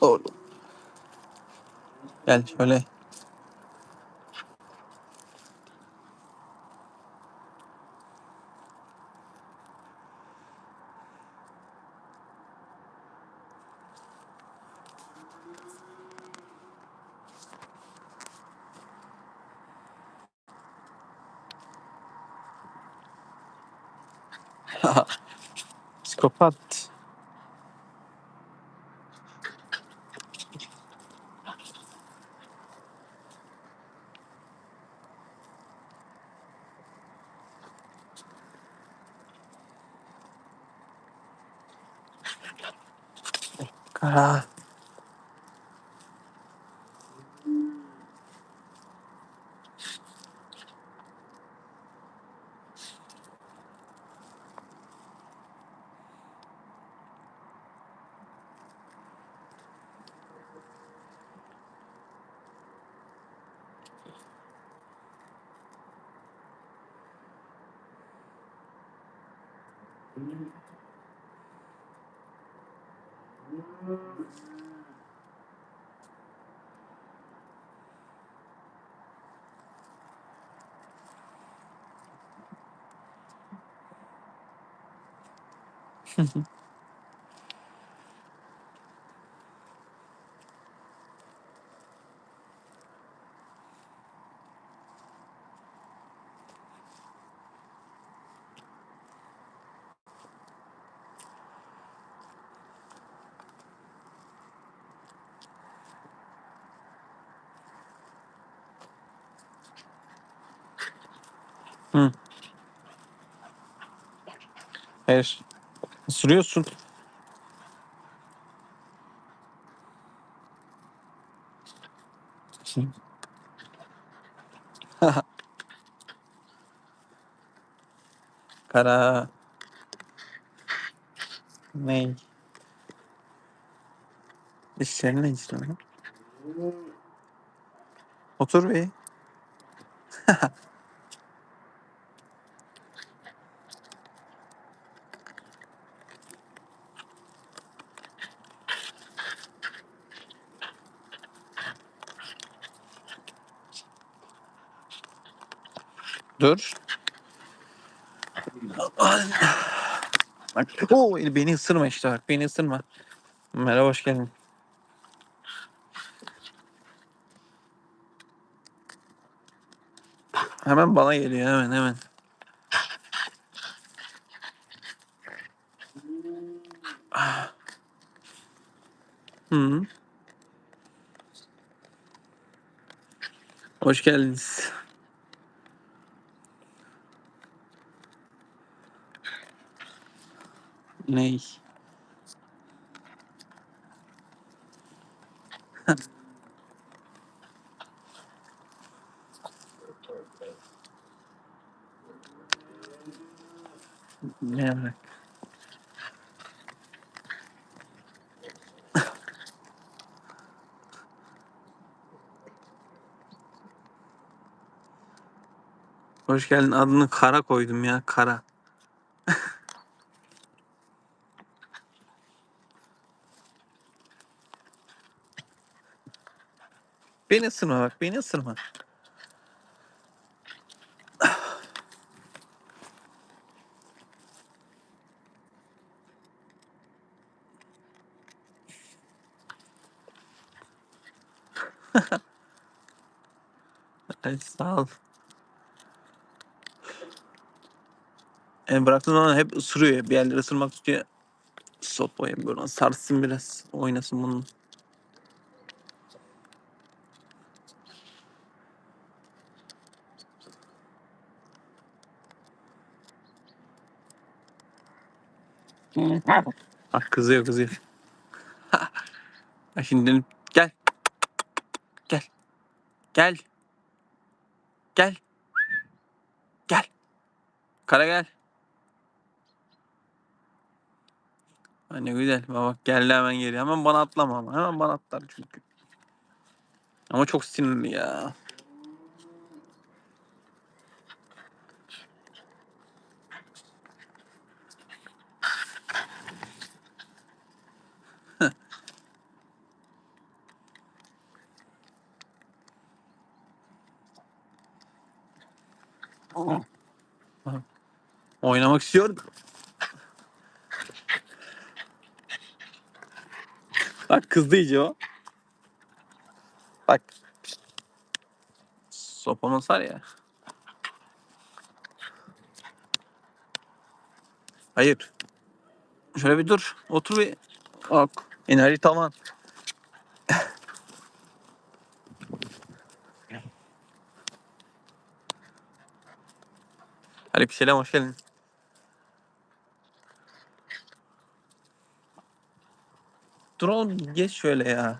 Oğlum. Gel şöyle. Psikopat. Kara. Hı. Hayır. Isırıyorsun. Kara. Ne? Dişlerini ne istiyorsun? Otur bir. Dur. Bak. Oo, beni ısırma işte bak. Beni ısırma. Merhaba hoş geldin. Hemen bana geliyor hemen hemen. Hı. Hoş geldiniz. Ney? Ne bırak. Hoş geldin. Adını Kara koydum ya. Kara. Beni ısırma bak. Beni ısırma. Ay, sağ ol. Yani bıraktığın zaman hep ısırıyor. Bir yerleri ısırmak istiyor. Sopayı böyle sarsın biraz. Oynasın bunun. Bak kızıyor kızıyor. Ha, şimdi dönüp gel. Gel. Gel. Gel. Gel. Kara gel. Ha, ne güzel. Bak, geldi hemen geliyor. Hemen bana atlama ama. Hemen bana atlar çünkü. Ama çok sinirli ya. Oynamak istiyor. Bak kızdı iyice o. Bak. Sopamız var ya. Hayır. Şöyle bir dur. Otur bir. Bak. Enerji tavan. Aleykümselam hoş geldin. Oğlum geç şöyle ya.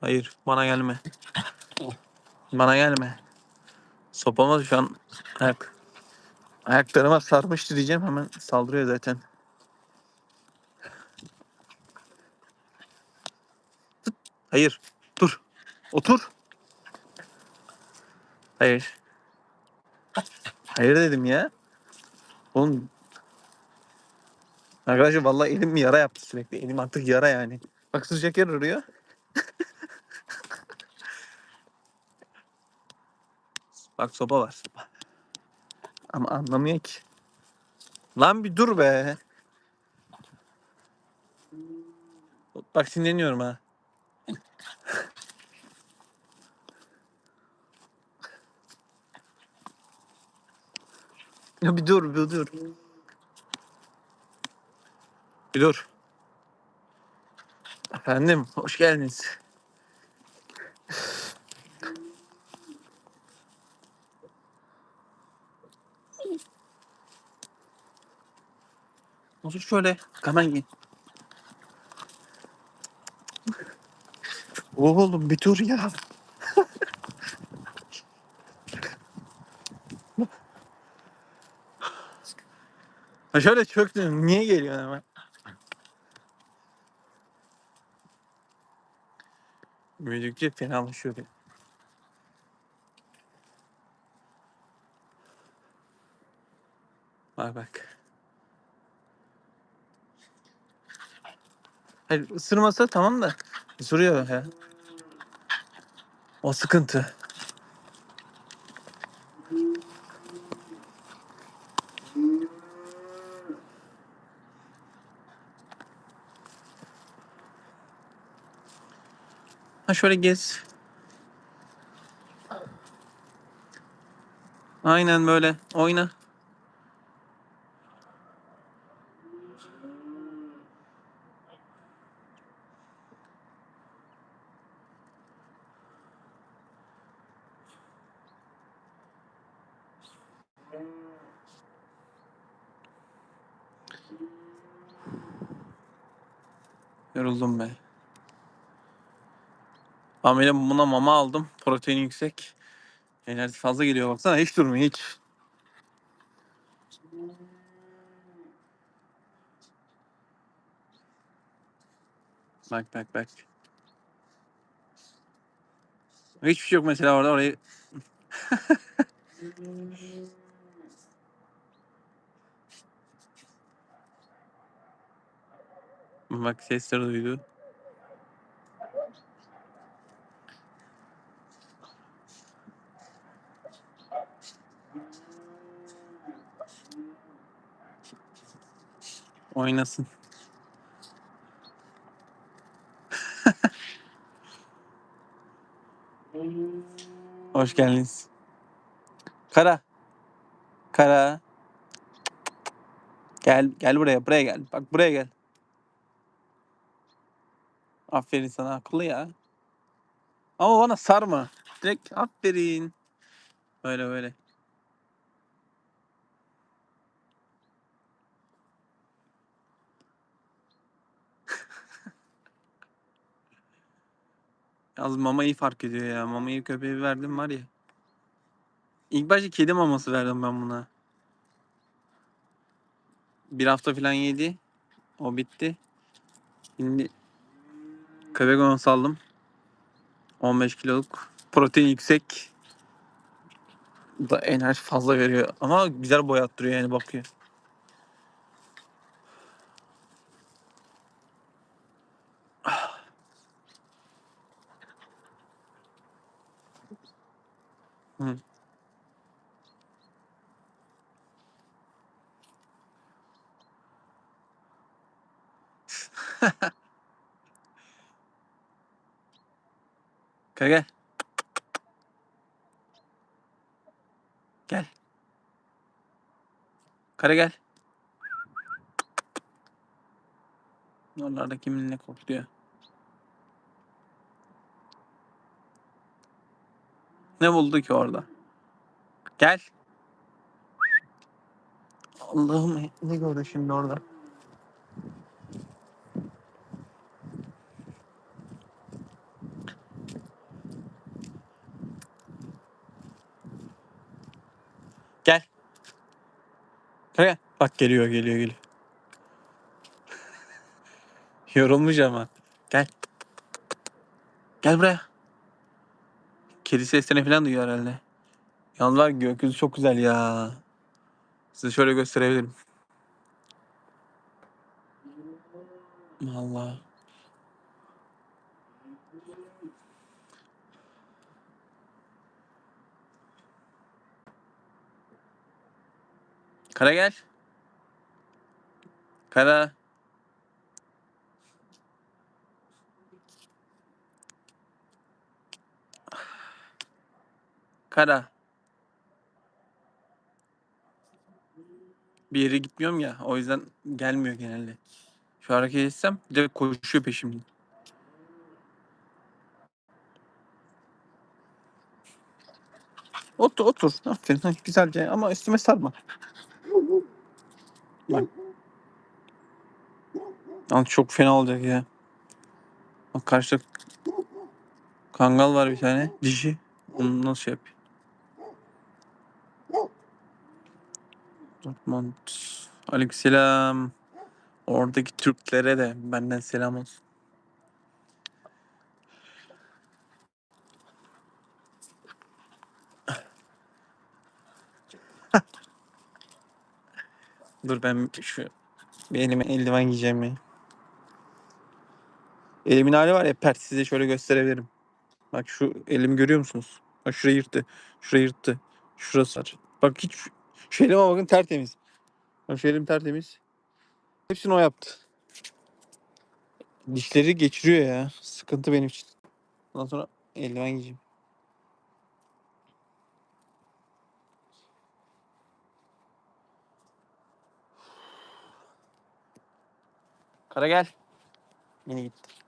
Hayır bana gelme. Bana gelme. Sopamız şu an ayak. Ayaklarıma sarmıştı diyeceğim hemen saldırıyor zaten. Hayır. Otur. Hayır. Hayır dedim ya. Oğlum. Arkadaşlar vallahi elim yara yaptı sürekli. Elim artık yara yani. Bak sıcak yer arıyor. Bak sopa var. Ama anlamıyor ki. Lan bir dur be. Bak sinirleniyorum ha. Ya bir dur, bir dur. Bir dur. Efendim, hoş geldiniz. Otur şöyle, hemen gel. Oğlum bir dur ya. Ha şöyle çöktüm. Niye geliyorsun hemen? Müzikçi fenalaşıyor. benim. Bak bak. Hayır ısırmasa tamam da ısırıyor ya. O sıkıntı. Ha şöyle gez. Aynen böyle. Oyna. Yoruldum be. Amele buna mama aldım. Protein yüksek. Enerji fazla geliyor baksana. Hiç durmuyor hiç. Bak bak bak. Hiçbir şey yok mesela orada orayı. Bak sesleri duydu. Oynasın. Hoş geldiniz. Kara. Kara. Gel gel buraya buraya gel. Bak buraya gel. Aferin sana akıllı ya. Ama bana sarma. Direkt aferin. Böyle böyle. Yalnız mama iyi fark ediyor ya. Mamayı köpeğe verdim var ya. İlk başta kedi maması verdim ben buna. Bir hafta falan yedi. O bitti. Şimdi köpek maması aldım. 15 kiloluk. Protein yüksek. Da enerji fazla veriyor. Ama güzel boyattırıyor yani bakıyor. Hı. Kara gel. Gel. Kara gel. Oralarda kiminle kokluyor. Ne buldu ki orada? Gel. Allah'ım ne gördü şimdi orada? Gel. Gel. Bak geliyor geliyor geliyor. Yorulmuş ama. Gel. Gel buraya. Kedi seslerini falan duyuyor herhalde. Yalnız var gökyüzü çok güzel ya. Size şöyle gösterebilirim. Vallahi. Kara gel. Kara. Kara. Bir yere gitmiyorum ya. O yüzden gelmiyor genelde. Şu hareket etsem direkt koşuyor peşimden. Otur otur. Heh, Güzelce ama üstüme sarma. Bak. Ama çok fena olacak ya. Bak karşıda kangal var bir tane. Dişi. Onu nasıl yapayım? Dortmund. Aleykümselam. Oradaki Türklere de benden selam olsun. Dur ben şu bir elime eldiven giyeceğim ya. Elimin hali var ya pert size şöyle gösterebilirim. Bak şu elimi görüyor musunuz? Bak şurayı yırttı. Şurayı yırttı. Şurası var. Bak hiç şu elime bakın tertemiz. Bak şu elim tertemiz. Hepsini o yaptı. Dişleri geçiriyor ya. Sıkıntı benim için. Ondan sonra eldiven giyeceğim. Kara gel. Yine gitti.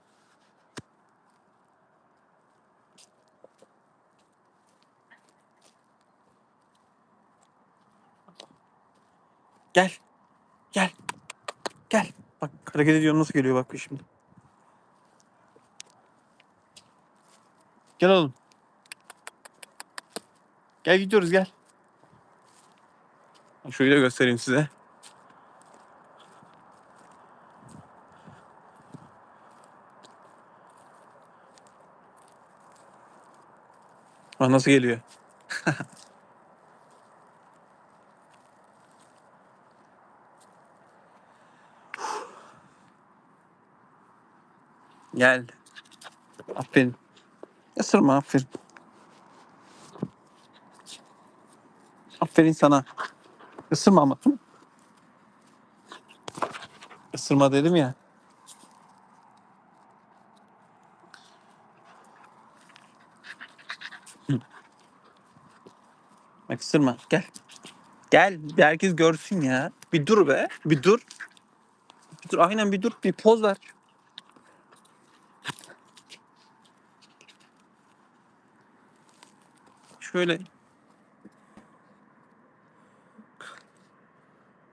Gel. Gel. Gel. Bak hareket ediyor nasıl geliyor bak şimdi. Gel oğlum. Gel gidiyoruz gel. Şöyle göstereyim size. Bak nasıl geliyor. Gel. Aferin. Isırma aferin. Aferin sana. Isırma ama. Isırma dedim ya. Bak ısırma. Gel. Gel. Bir herkes görsün ya. Bir dur be. Bir dur. Bir dur. Aynen bir dur. Bir poz ver. Şöyle.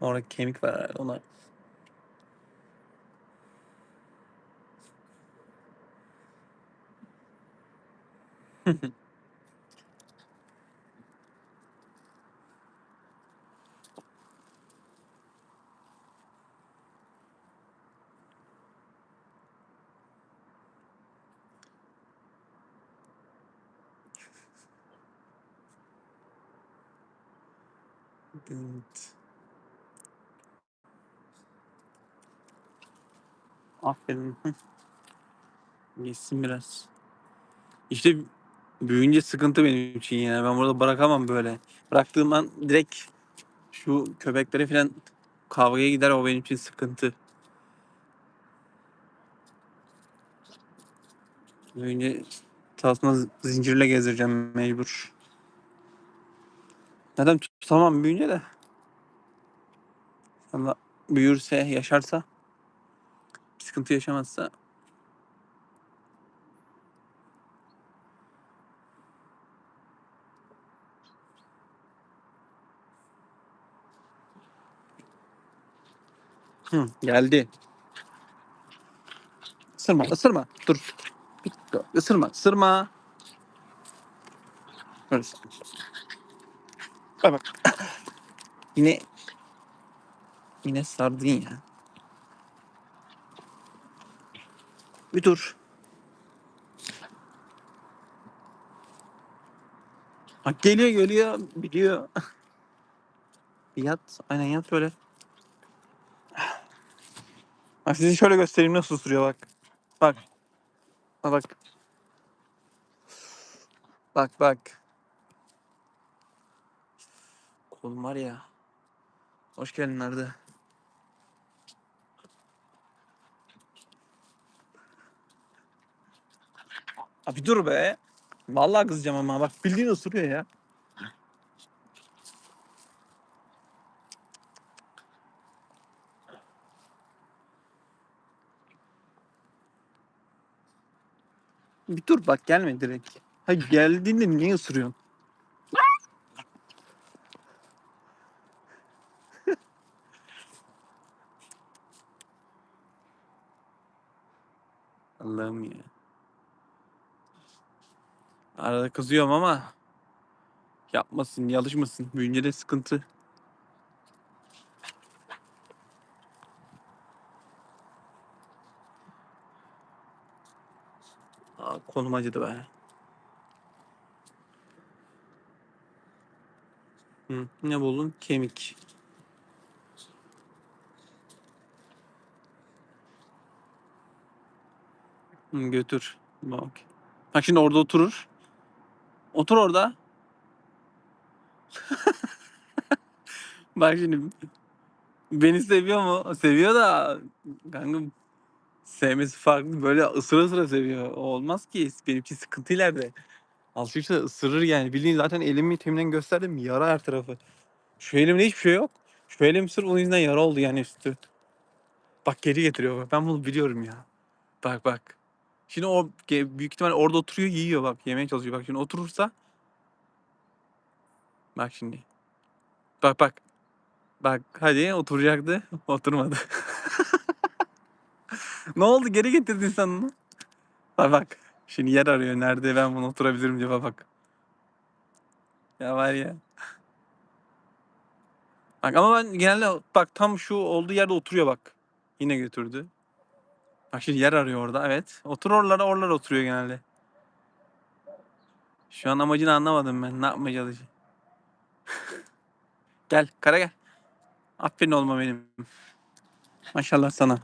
Orada kemik var herhalde. Ona Evet. Aferin. Geçsin biraz. İşte Büyüyünce sıkıntı benim için ya. Ben burada bırakamam böyle. Bıraktığım an direkt şu köpeklere falan kavgaya gider o benim için sıkıntı. Büyüyünce tasma zincirle gezdireceğim mecbur. Neden tutamam büyüyünce de. Allah büyürse, yaşarsa, sıkıntı yaşamazsa Hı, geldi. Isırma, ısırma. Dur. Isırma, ısırma. Böyle. Bak. Yine yine sardın ya. Bir dur. Bak geliyor geliyor biliyor. Bir yat. Aynen yat böyle. Bak size şöyle göstereyim nasıl ısırıyor bak. Bak. Bak bak. Bak Kolum var ya. Hoş geldin Arda. Abi dur be. Vallahi kızacağım ama bak bildiğin ısırıyor ya. Bir dur bak gelme direkt. Ha geldiğinde niye ısırıyorsun? Allah'ım ya. Arada kızıyorum ama yapmasın, yalışmasın. Büyünce sıkıntı. Aa, kolum acıdı be. Hı, ne buldun? Kemik. Hı, götür. Bak. Bak şimdi orada oturur. Otur orada. Bak şimdi beni seviyor mu? Seviyor da kanka sevmesi farklı. Böyle ısıra ısıra seviyor. Olmaz ki. Benimki sıkıntı ileride. Alışırsa ısırır yani. Bildiğin zaten elimi teminden gösterdim. Yara her tarafı. Şu elimde hiçbir şey yok. Şu elim sırf onun yüzünden yara oldu yani üstü. Bak geri getiriyor. Ben bunu biliyorum ya. Bak bak. Şimdi o büyük ihtimal orada oturuyor yiyor bak. Yemeye çalışıyor. Bak şimdi oturursa. Bak şimdi. Bak bak. Bak hadi oturacaktı. Oturmadı. ne oldu? Geri getirdin sen onu. Bak bak. Şimdi yer arıyor. Nerede ben bunu oturabilirim diye bak. Ya var ya. Bak ama ben genelde bak tam şu olduğu yerde oturuyor bak. Yine götürdü. Şimdi yer arıyor orada evet. Otur oralara oralara oturuyor genelde. Şu an amacını anlamadım ben. Ne yapmaya çalışıyor? gel kara gel. Aferin olma benim. Maşallah sana.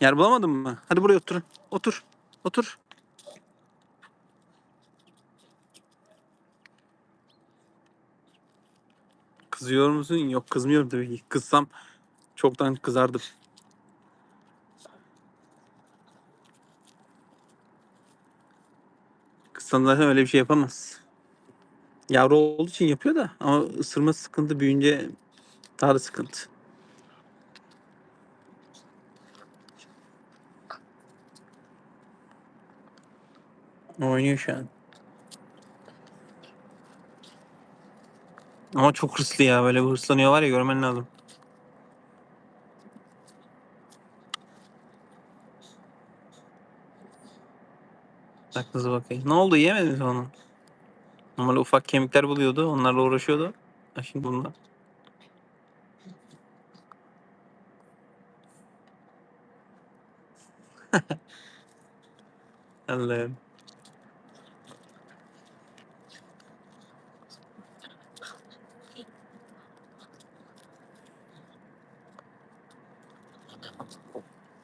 Yer bulamadın mı? Hadi buraya otur. Otur. Otur. Kızıyor musun? Yok kızmıyorum tabii ki. Kızsam çoktan kızardım. Kızsan zaten öyle bir şey yapamaz. Yavru olduğu için yapıyor da ama ısırma sıkıntı büyüyünce daha da sıkıntı. Oynuyor şu an. Ama çok hırslı ya. Böyle hırslanıyor var ya görmen lazım. Nasıl bakayım. Ne oldu yemedin mi onu? Normalde ufak kemikler buluyordu. Onlarla uğraşıyordu. Ha şimdi bunlar. Allah'ım.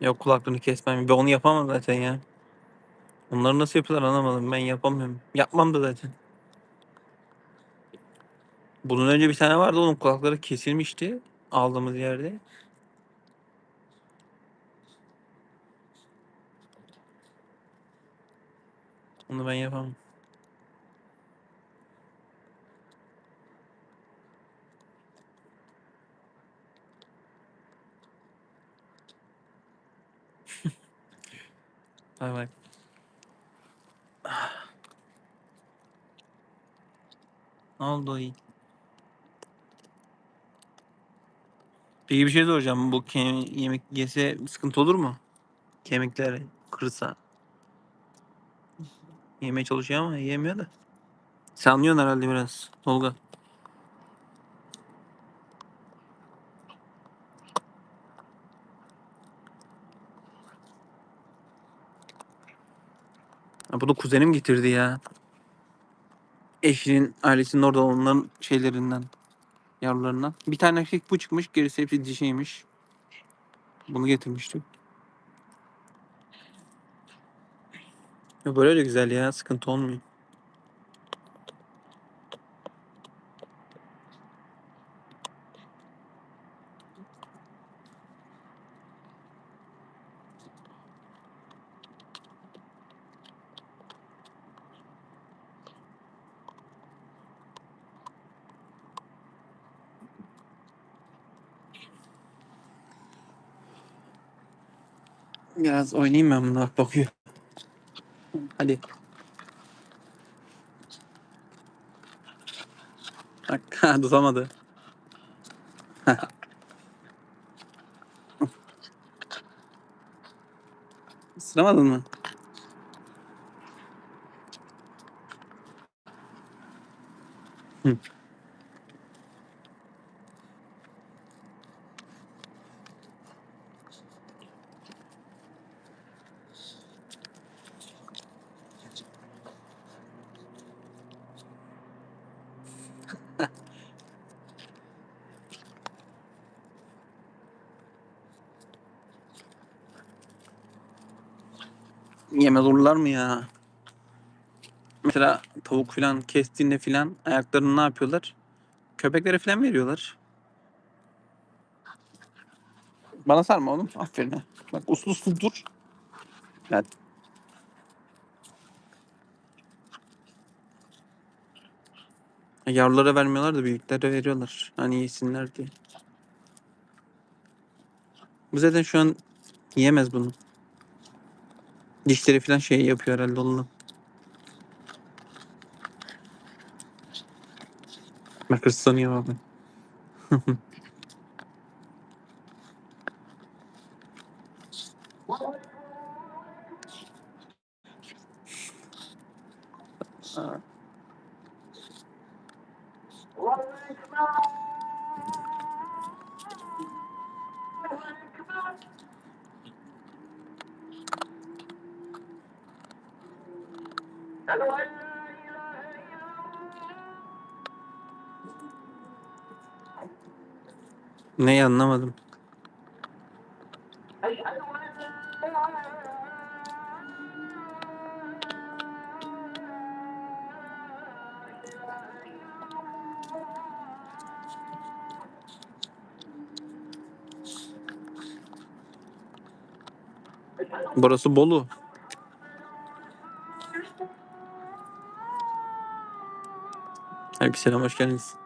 Yok kulaklığını kesmem. Ben onu yapamam zaten ya. Onları nasıl yapıyorlar anlamadım. Ben yapamıyorum. Yapmam da zaten. Bunun önce bir tane vardı. Onun kulakları kesilmişti. Aldığımız yerde. Onu ben yapamam. Bay bay. Ne oldu iyi? Peki bir şey soracağım. Bu kemik yemek yese sıkıntı olur mu? Kemikler kırsa. Yemeye çalışıyor ama yemiyor da. Sen anlıyorsun herhalde biraz Tolga. Ha, bu da kuzenim getirdi ya. Eşinin ailesinin orada onların şeylerinden. Yavrularından. Bir tane erkek bu çıkmış. Gerisi hepsi dişiymiş. Bunu getirmiştim. Ya böyle de güzel ya. Sıkıntı olmuyor. Biraz oynayayım ben bunu. Bak bakıyor. Hadi. Bak ha, tutamadı. Isıramadın mı? Hı. Yemez olurlar mı ya? Mesela tavuk filan kestiğinde filan ayaklarını ne yapıyorlar? Köpeklere filan veriyorlar. Bana sarma oğlum. Aferin. Bak uslu uslu dur. Evet. Yavrulara vermiyorlar da büyüklere veriyorlar. Hani yesinler diye. Bu zaten şu an yiyemez bunu. Dişleri falan şey yapıyor herhalde onunla. Bak hırslanıyor abi. Neyi anlamadım. Burası Bolu. Aleykümselam hoş geldiniz.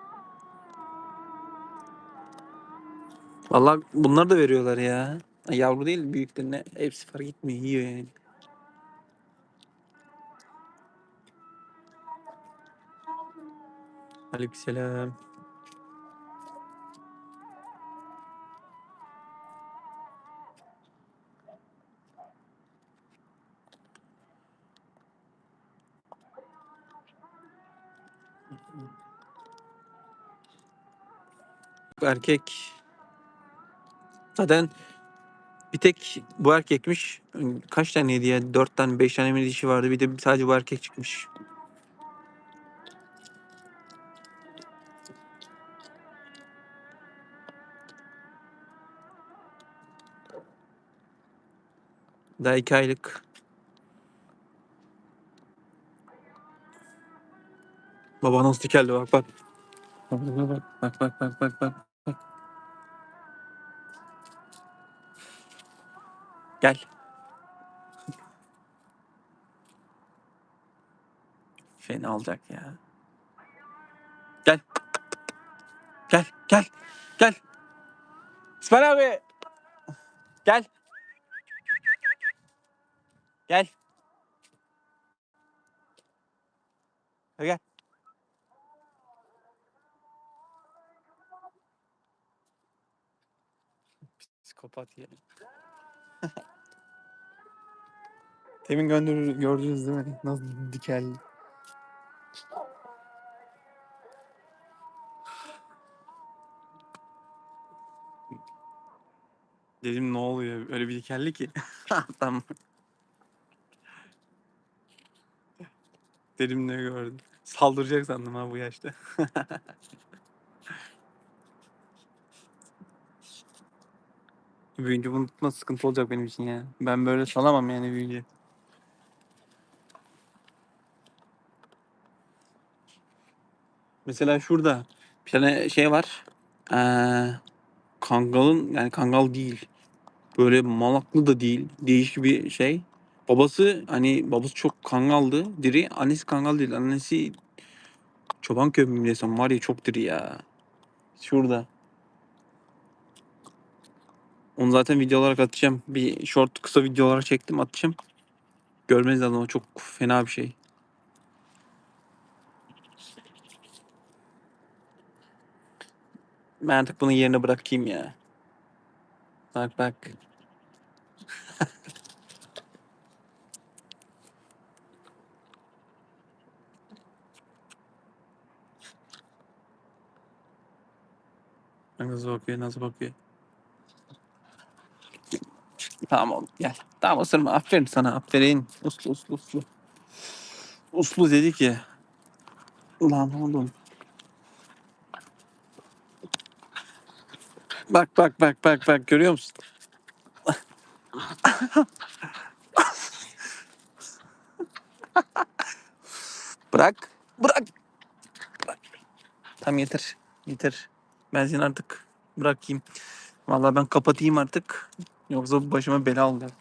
Vallahi bunlar da veriyorlar ya. Yavru değil büyüklerine hepsi fark etmiyor yiyor yani. Aleykümselam. Erkek Zaten bir tek bu erkekmiş. Kaç tane hediye? Dört tane, beş tane mi dişi vardı. Bir de sadece bu erkek çıkmış. Daha iki aylık. Baba nasıl dikeldi bak bak. Bak bak bak bak bak bak bak. Gel. Fena alacak ya. Gel. Gel gel gel. İsmail abi. Gel. Gel. Hadi gel. Psikopat ya. Temin gönderir gördünüz değil mi? Nasıl dikeldi. Dedim ne oluyor? Öyle bir dikeldi ki. tamam. Dedim ne gördüm. Saldıracak sandım ha bu yaşta. Büyüyünce bunu tutması sıkıntı olacak benim için ya. Ben böyle salamam yani büyüyünce. Mesela şurada bir tane şey var. Ee, kangalın yani kangal değil. Böyle malaklı da değil. Değişik bir şey. Babası hani babası çok kangaldı. Diri. Annesi kangal değil. Annesi çoban köpeği mi desem var ya çok diri ya. Şurada. Onu zaten video olarak atacağım. Bir short kısa video olarak çektim atacağım. Görmeniz lazım o çok fena bir şey. Ben artık bunu yerine bırakayım ya. Bak bak. Nasıl bakıyor nasıl bakıyor. Tamam oğlum gel. Tamam ısırma aferin sana aferin. Uslu uslu uslu. Uslu dedi ki. Lan oğlum. Bak bak bak bak bak görüyor musun? Bırak. Bırak. Tam yeter. Yeter. Ben seni artık bırakayım. Vallahi ben kapatayım artık. Yoksa başıma bela olacak.